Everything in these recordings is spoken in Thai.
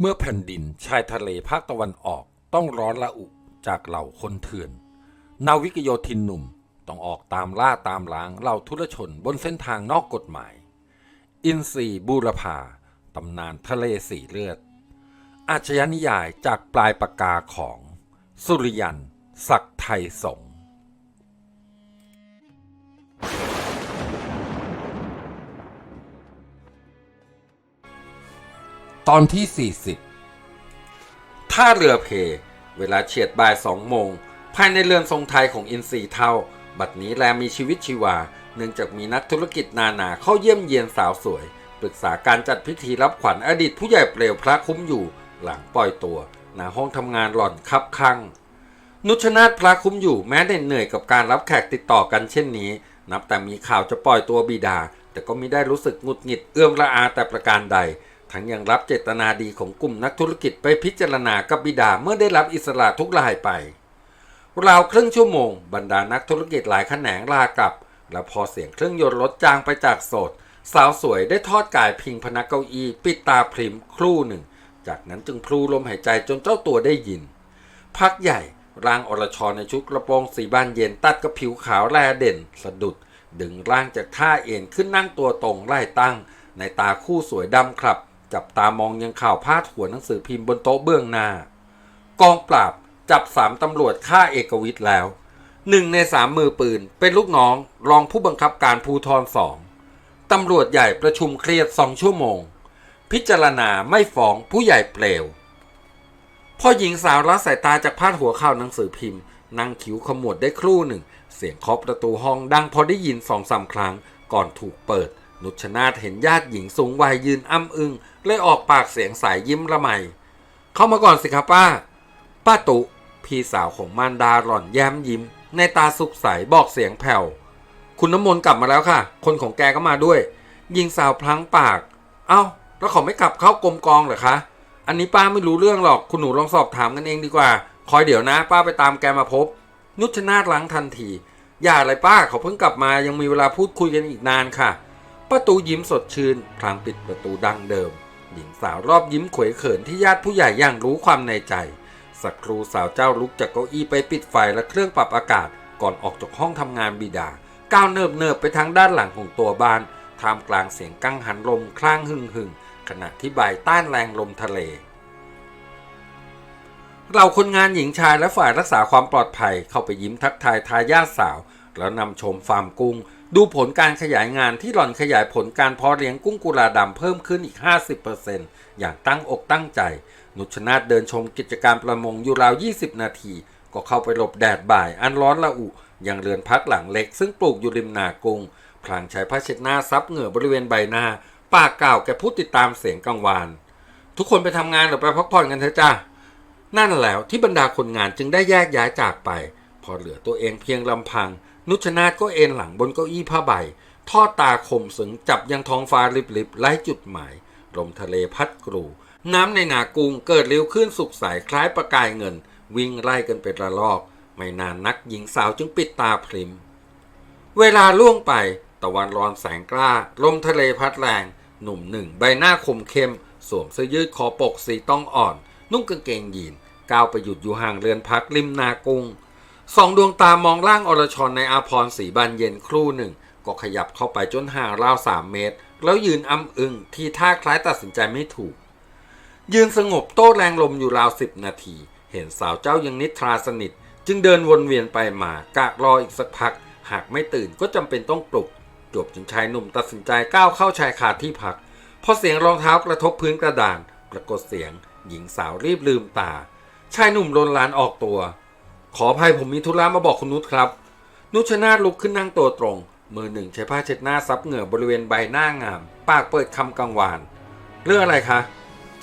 เมื่อแผ่นดินชายทะเลภาคตะวันออกต้องร้อนละอุจากเหล่าคนเถื่อน นาวิกโยธินหนุ่มต้องออกตามล่าตามล้างเหล่าทุรชนบนเส้นทางนอกกฎหมาย อินซีบูรพาตำนานทะเลสีเลือด อาชญานิยายจากปลายปากกาของ สุริยัน ศักดิ์ไทยสง ตอนที่ 40 ท่าเรือเพ เวลาเฉียดบ่ายสองโมง ภายในเรือนทรงไทยของอินซีเท่า บัดนี้แลมีชีวิตชีวา เนื่องจากมีนักธุรกิจนานาเข้าเยี่ยมเยียนสาวสวย ปรึกษาการจัดพิธีรับขวัญอดีตผู้ใหญ่เปลวพระคุ้มอยู่ หลังปล่อยตัวณห้องทำงานหล่อนคับข้างนุชนาธพระคุ้มอยู่แม้เหนื่อยกับการรับแขกติดต่อกันเช่นนี้ นับแต่มีข่าวจะปล่อยตัวบิดา แต่ก็ไม่ได้รู้สึกงุดหงิดเอื้อมละอาแต่ประการใด ทั้งยังรับเจตนาดีของกลุ่มนักธุรกิจไปพิจารณากับบิดาเมื่อได้รับอิสระทุกรายไป ราวครึ่งชั่วโมง บรรดานักธุรกิจหลายแขนงลากลับ แล้วพอเสียงเครื่องยนต์รถจางไปจากโสด สาวสวยได้ทอดกายพิงพนักเก้าอี้ปิดตาพริมครู่หนึ่ง จากนั้นจึงพลูลมหายใจจนเจ้าตัวได้ยิน พักใหญ่ร่างอรชรในชุดกระโปรงสีบานเย็นตัดกับผิวขาวแลเด่น สะดุด ดึงร่างจากท่าเอ็นขึ้นนั่งตัวตรงไล่ตั้ง ในตาคู่สวยดำครับ จับตามองยังข่าวพาดหัวหนังสือพิมพ์บนโต๊ะเบื้องหน้า กองปราบจับสามตำรวจฆ่าเอกวิทย์แล้วหนึ่งในสามมือปืน เป็นลูกน้องรองผู้บังคับการภูทรสองตำรวจใหญ่ประชุมเครียดสองชั่วโมง พิจารณาไม่ฟ้องผู้ใหญ่เปลวพอหญิงสาวละสายตาจากพาดหัวข่าวหนังสือพิมพ์นั่งคิ้วขมวดได้ครู่หนึ่ง เสียงเคาะประตูห้องดังพอได้ยินสองสามครั้งก่อนถูกเปิด นุชนาธเห็นญาติหญิงสูงวัยยืนอ้ำอึงเลยออกปากเสียงสายยิ้มละไม เข้ามาก่อนสิครับป้า ป้าตุ พี่สาวของมารดาหล่อนแย้มยิ้ม ในตาสุขใสบอกเสียงแผ่ว คุณน้ำมนต์กลับมาแล้วค่ะ คนของแกก็มาด้วย ยิงสาวพลั้งปาก เอ้า แล้วเขาไม่กลับเข้ากรมกองเหรอคะ อันนี้ป้าไม่รู้เรื่องหรอก คุณหนูลองสอบถามกันเองดีกว่า คอยเดี๋ยวนะ ป้าไปตามแกมาพบ นุชนาธล้างทันที อย่าอะไรป้าเขาเพิ่งกลับมายังมีเวลาพูดคุยกันอีกนานค่ะ ประตูยิ้มสดชื่นพลางปิดประตูดังเดิม หญิงสาวรอบยิ้มขวยเขินที่ญาติผู้ใหญ่อย่างรู้ความในใจ สักครูสาวเจ้าลุกจากเก้าอี้ไปปิดไฟและเครื่องปรับอากาศ ก่อนออกจากห้องทำงานบิดา ก้าวเนิบเนิบๆไปทางด้านหลังของตัวบ้านท่ามกลางเสียงกังหันลมคลางหึ่งหึ่งๆขณะที่ใบต้านแรงลมทะเลเราคนงานหญิงชายและฝ่ายรักษาความปลอดภัยเข้าไปยิ้มทักทายทายาทสาว แล้วนำชมฟาร์มกุ้ง ดูผลการขยายงานที่หล่อนขยายผลการเพาะเลี้ยงกุ้งกุลาดำเพิ่มขึ้นอีก 50%อย่างตั้งอกตั้งใจ นุชนาธเดินชมกิจการประมงอยู่ราว 20 นาที ก็เข้าไปหลบแดดบ่ายอันร้อนละอุยังเรือนพักหลังเล็ก ซึ่งปลูกอยู่ริมนากุ้งพลางใช้ผ้าเช็ดหน้าซับเหงื่อบริเวณใบหน้า ปากกล่าวแก่ผู้ติดตามเสียงกังวานทุกคนไปทำงานหรือไปพักผ่อนกันเถอะจ้านั่นแล้วที่บรรดาคนงานจึงได้แยกย้ายจากไป พอเหลือตัวเองเพียงลำพัง นุชนาธก็เอนหลังบนเก้าอี้ผ้าใบ ทอดตาคมสึงจับยังท้องฟ้าริบๆไร้จุดหมายลมทะเลพัดกรู น้ำในนากุงเกิดเร็วขึ้นสุกใสคล้ายประกายเงิน วิ่งไล่กันเป็นระลอก ไม่นานนักหญิงสาวจึงปิดตาพริม เวลาล่วงไป ตะวันร้อนแสงกล้า ลมทะเลพัดแรง หนุ่มหนึ่ง ใบหน้าคมเข้ม สวมเสื้อยืดคอปกสีต้องอ่อน นุ่งกางเกงยีนก้าวไปหยุดอยู่ห่างเรือนพักริมนากุง สองดวงตามองร่างอรชรในอาพรสีบานเย็นครู่หนึ่ง ก็ขยับเข้าไปจนห่างราวสามเมตร แล้วยืนอ้ำอึงที่ท่าคล้ายตัดสินใจไม่ถูก ยืนสงบโต้แรงลมอยู่ราวสิบนาที เห็นสาวเจ้ายังนิทราสนิท จึงเดินวนเวียนไปมากะรออีกสักพัก หากไม่ตื่นก็จำเป็นต้องปลุกจบจนชายหนุ่มตัดสินใจก้าวเข้าชายคาที่พักพอเสียงรองเท้ากระทบพื้นกระดานปรากฏเสียง หญิงสาวรีบลืมตา ชายหนุ่มลนลานออกตัว ขออภัยผมมีธุระมาบอกคุณนุชครับ นุชนาธลุกขึ้นนั่งตัวตรง มือหนึ่งใช้ผ้าเช็ดหน้าซับเหงื่อบริเวณใบหน้างาม ปากเปิดคำกังวาน เรื่องอะไรคะ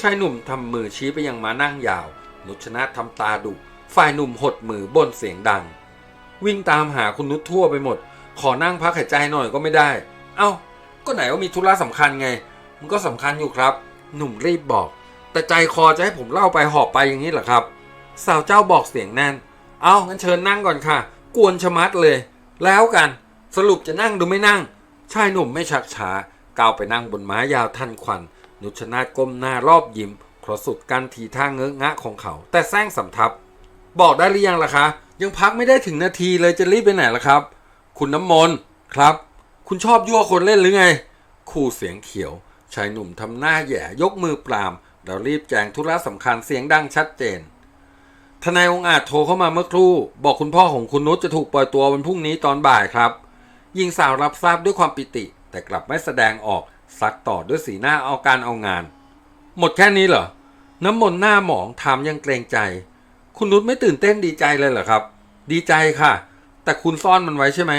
ชายหนุ่มทำมือชี้ไปยังม้านั่งยาว นุชนาธทำตาดุ ฝ่ายหนุ่มหดมือบ่นเสียงดัง วิ่งตามหาคุณนุชทั่วไปหมด ขอนั่งพักหายใจหน่อยก็ไม่ได้ เอ้า ก็ไหนว่ามีธุระสำคัญไง มันก็สำคัญอยู่ครับ หนุ่มรีบบอก แต่ใจคอจะให้ผมเล่าไปหอบไปอย่างนี้เหรอครับ สาวเจ้าบอกเสียงแน่น เอางั้นเชิญนั่งก่อนค่ะ กวนชะมัดเลย แล้วกัน สรุปจะนั่งหรือไม่นั่ง ชายหนุ่มไม่ชักช้าก้าวไปนั่งบนม้ายาวทันควัน นุชนาก้มหน้ารอบยิ้มเพราะสุดกันทีท่าเงอะงะของเขา แต่แซงสำทับ บอกได้หรือยังล่ะคะ ยังพักไม่ได้ถึงนาทีเลยจะรีบไปไหนล่ะครับ คุณน้ำมนต์ครับ คุณชอบยั่วคนเล่นหรือไง คู่เสียงเขียว ชายหนุ่มทำหน้าแย่ยกมือปรามแล้วรีบแจ้งธุระสำคัญเสียงดังชัดเจน ทนายองอาจโทรเข้ามาเมื่อครู่ บอกคุณพ่อของคุณนุชจะถูกปล่อยตัววันพรุ่งนี้ตอนบ่ายครับหญิงสาวรับทราบด้วยความปิติ แต่กลับไม่แสดงออกซักต่อด้วยสีหน้าเอาการเอางาน หมดแค่นี้เหรอ น้ำมนต์หน้าหมองถามยังเกรงใจ คุณนุชไม่ตื่นเต้นดีใจเลยเหรอครับ ดีใจค่ะ แต่คุณซ่อนมันไว้ใช่ไหม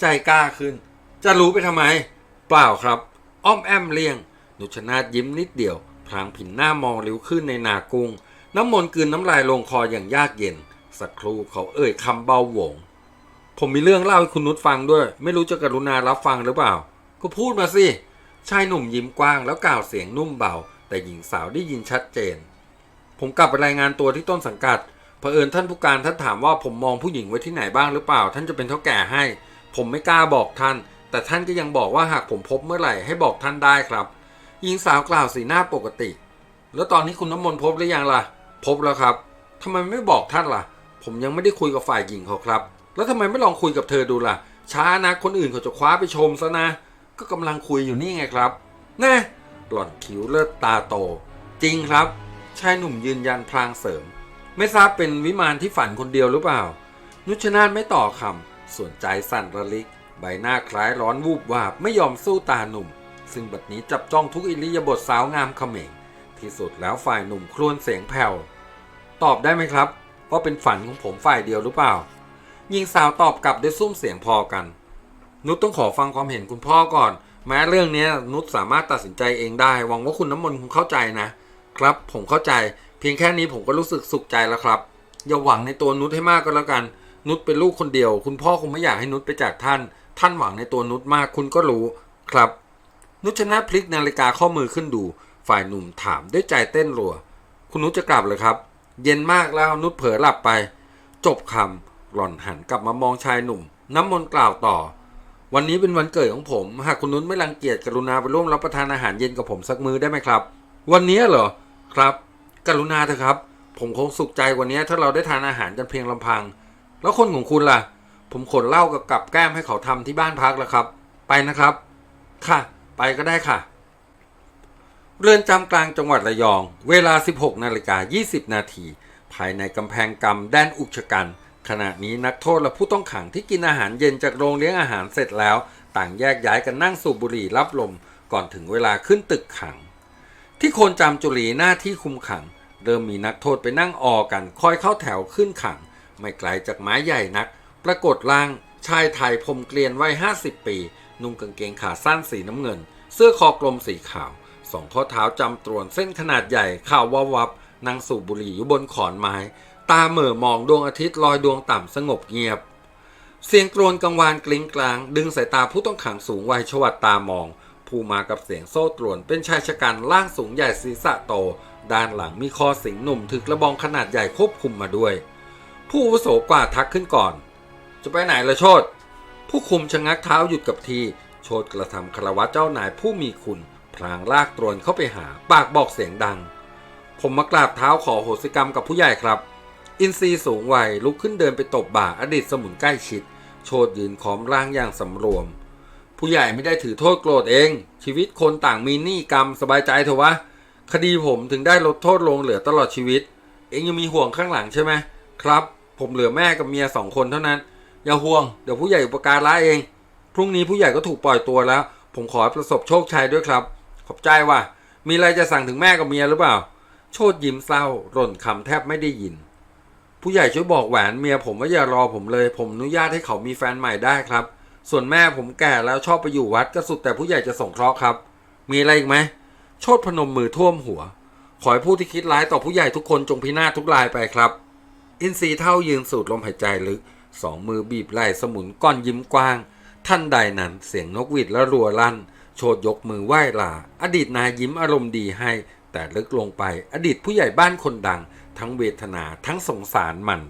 ใจกล้าขึ้น จะรู้ไปทำไม เปล่าครับ อ้อมแอมเลี่ยง นุชนาธยิ้มนิดเดียว พลางผินหน้ามองริ้วขึ้นในนากุ้ง น้ำมนต์กืนน้ำลายลงคออย่างยากเย็น สักครู่เขาเอ่ยคำเบาหวง ผมมีเรื่องเล่าให้คุณนุชฟังด้วย ไม่รู้จะกรุณารับฟังหรือเปล่า ก็พูดมาสิ ชายหนุ่มยิ้มกว้างแล้วกล่าวเสียงนุ่มเบา แต่หญิงสาวได้ยินชัดเจน ผมกลับไปรายงานตัวที่ต้นสังกัดเผอิญท่านผู้การท่านถามว่าผมมองผู้หญิงไว้ที่ไหนบ้างหรือเปล่า ท่านจะเป็นเท่าแก่ให้ ผมไม่กล้าบอกท่าน แต่ท่านก็ยังบอกว่าหากผมพบเมื่อไหร่ให้บอกท่านได้ครับหญิงสาวกล่าวสีหน้าปกติ แล้วตอนนี้คุณน้ำมนต์พบหรือยังล่ะ พบแล้วครับทำไมไม่บอกท่านล่ะ ผมยังไม่ได้คุยกับฝ่ายหญิงเขาครับ แล้วทำไมไม่ลองคุยกับเธอดูล่ะ ช้านะคนอื่นเขาจะคว้าไปชมซะนะ ก็กำลังคุยอยู่นี่ไงครับน่หล่อนคิ้วเลิศตาโต จริงครับ ชายหนุ่มยืนยันพลางเสริม ไม่ทราบเป็นวิมานที่ฝันคนเดียวหรือเปล่า นุชนาธไม่ต่อคำส่วนใจสั่นระลิก ใบหน้าคล้ายร้อนวูบวาบไม่ยอมสู้ตาหนุ่ม ซึ่งบัดนี้จับจ้องทุกอิริยาบถสาวงามเขม่งที่สุดแล้วฝ่ายหนุ่มครวญเสียงแผ่ว ตอบได้ไหมครับว่าเป็นฝันของผมฝ่ายเดียวหรือเปล่าหญิงสาวตอบกลับด้วยซุ้มเสียงพอกัน นุชต้องขอฟังความเห็นคุณพ่อก่อน แม้เรื่องนี้นุชสามารถตัดสินใจเองได้ หวังว่าคุณน้ำมนต์คงเข้าใจนะ ครับผมเข้าใจเพียงแค่นี้ผมก็รู้สึกสุขใจแล้วครับ อย่าหวังในตัวนุชให้มากก็แล้วกัน นุชเป็นลูกคนเดียว คุณพ่อคงไม่อยากให้นุชไปจากท่าน ท่านหวังในตัวนุชมากคุณก็รู้ครับ นุชชนะพลิกนาฬิกาข้อมือขึ้นดู ฝ่ายหนุ่มถามด้วยใจเต้นรัว คุณนุชจะกลับเลยครับ เย็นมากแล้วนุชเผลอหลับไป จบคำหล่อนหันกลับมามองชายหนุ่ม น้ำมนต์กล่าวต่อ วันนี้เป็นวันเกิดของผม หากคุณนุชไม่รังเกียจกรุณาไปร่วมรับประทานอาหารเย็นกับผมสักมื้อได้ไหมครับ วันนี้เหรอครับ กรุณาเถอะครับ ผมคงสุขใจกว่านี้ถ้าเราได้ทานอาหารกันเพียงลำพัง แล้วคนของคุณล่ะ ผมขนเหล้ากับกับแก้มให้เขาทำที่บ้านพักแล้วครับ ไปนะครับ ค่ะ ไปก็ได้ค่ะ เรือนจำกลางจังหวัดระยอง เวลา 16 นาฬิกา 20 นาที ภายในกำแพงกรรมแดนอุกชะกัน ขณะนี้นักโทษและผู้ต้องขังที่กินอาหารเย็นจากโรงเลี้ยงอาหารเสร็จแล้ว ต่างแยกย้ายกันนั่งสูบบุหรี่รับลม ก่อนถึงเวลาขึ้นตึกขัง ที่โคนจำจุลีหน้าที่คุมขัง เริ่มมีนักโทษไปนั่งออกัน คอยเข้าแถวขึ้นขัง ไม่ไกลจากไม้ใหญ่นัก ปรากฏร่าง ชายไทยผมเกลียนวัย50 ปี นุ่งกางเกงขาสั้นสีน้ำเงิน เสื้อคอกลมสีขาว สองข้อเท้าจำตรวนเส้นขนาดใหญ่ข่าววับวับนั่งสูบบุหรี่อยู่บนขอนไม้ ตาเหม่อมองดวงอาทิตย์ลอยดวงต่ำสงบเงียบ เสียงกรวนกังวานกลิ้งกลาง ดึงสายตาผู้ต้องขังสูงวัยชวัดตามอง ผู้มากับเสียงโซ่ตรวนเป็นชายชะกันร่างสูงใหญ่ศีรษะโต ด้านหลังมีคอสิงหนุ่มถึกระบองขนาดใหญ่ควบคุมมาด้วย ผู้อาวุโสกว่าทักขึ้นก่อน จะไปไหนละโชดผู้คุมชะงักเท้าหยุดกับทีโชดกระทำคารวะเจ้านายผู้มีคุณ พลางลากตรวนเข้าไปหา ปากบอกเสียงดัง ผมมากราบเท้าขอโหสิกรรมกับผู้ใหญ่ครับ อินทรีสูงวัยลุกขึ้นเดินไปตบบ่าอดีตสมุนใกล้ชิด โชดยืนขอมร่างอย่างสำรวม ผู้ใหญ่ไม่ได้ถือโทษโกรธเอง ชีวิตคนต่างมีหนี้กรรมสบายใจเถอะวะ คดีผมถึงได้ลดโทษลงเหลือตลอดชีวิต เองยังมีห่วงข้างหลังใช่ไหมครับ ผมเหลือแม่กับเมียสองคนเท่านั้น อย่าห่วง เดี๋ยวผู้ใหญ่อุปการะเอง พรุ่งนี้ผู้ใหญ่ก็ถูกปล่อยตัวแล้ว ผมขอประสบโชคชัยด้วยครับ ขอบใจว่ะ มีอะไรจะสั่งถึงแม่กับเมียหรือเปล่า โชดยิ้มเศร้า ร่นคำแทบไม่ได้ยิน ผู้ใหญ่ช่วยบอกแหวนเมียผมว่าอย่ารอผมเลย ผมอนุญาตให้เขามีแฟนใหม่ได้ครับ ส่วนแม่ผมแก่แล้วชอบไปอยู่วัดก็สุดแต่ผู้ใหญ่จะสงเคราะห์ครับ มีอะไรอีกไหม โชดพนมมือท่วมหัว ขอให้ผู้ที่คิดร้ายต่อผู้ใหญ่ทุกคนจงพินาศทุกรายไปครับ อินทรีเท่ายืนสูดลมหายใจลึก สองมือบีบไหล่สมุนก้อนยิ้มกว้าง ท่านใดนั้นเสียงนกหวีดและรัวลั่น โชดยกมือไหว้ลา อดีตนายยิ้มอารมณ์ดีให้ แต่ลึกลงไปอดีตผู้ใหญ่บ้านคนดัง ทั้งเวทนาทั้งสงสารมัน